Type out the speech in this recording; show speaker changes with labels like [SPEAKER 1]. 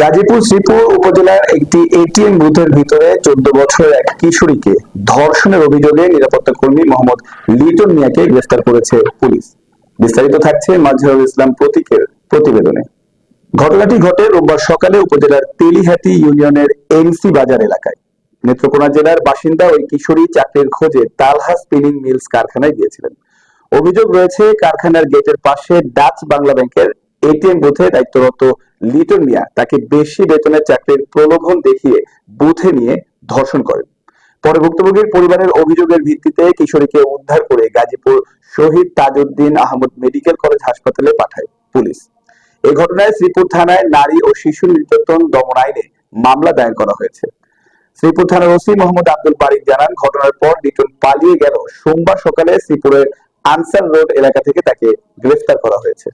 [SPEAKER 1] গাজীপুর শ্রীপুর উপজেলার একটি এটিএম বুথের ভিতরে চোদ্দ বছরের এক কিশোরীকে ধর্ষণের অভিযোগে নিরাপত্তা কর্মী মোহাম্মদ লিটন মিয়াকে গ্রেফতার করেছে পুলিশ। বিস্তারিত থাকছে মাজহারুল ইসলাম প্রতীকের প্রতিবেদনে। ঘটনাটি ঘটে রোববার সকালে উপজেলার তেলিহাতি ইউনিয়নের এনসি বাজার এলাকায়। নেত্রকোনা জেলার বাসিন্দা ওই কিশোরী চাকরির খোঁজে তালহা স্পিনিং মিলস কারখানায় গিয়েছিলেন। অভিযোগ রয়েছে, কারখানার গেটের পাশে ডাচ বাংলা ব্যাংকের এটিএম বুথে দায়িত্বরত লিটন মিয়া তাকে বেশি বেতনের চাকরির প্রলোভন দেখিয়ে বুথে নিয়ে ধর্ষণ করেন। পরে ভুক্তভোগীর পরিবারের অভিযোগের ভিত্তিতে কিশোরীকে উদ্ধার করে গাজীপুর শহীদ তাজউদ্দিন আহমদ মেডিকেল কলেজ হাসপাতালে পাঠায় পুলিশ। এই ঘটনায় শ্রীপুর থানায় নারী ও শিশু নির্যাতন দমন আইনে মামলা দায়ের করা হয়েছে। শ্রীপুর থানার ওসি মোহাম্মদ আব্দুল বারিক জানান, ঘটনার পর লিটন পালিয়ে গেল। সোমবার সকালে শ্রীপুরের আনসার রোড এলাকা থেকে তাকে গ্রেফতার করা হয়েছে।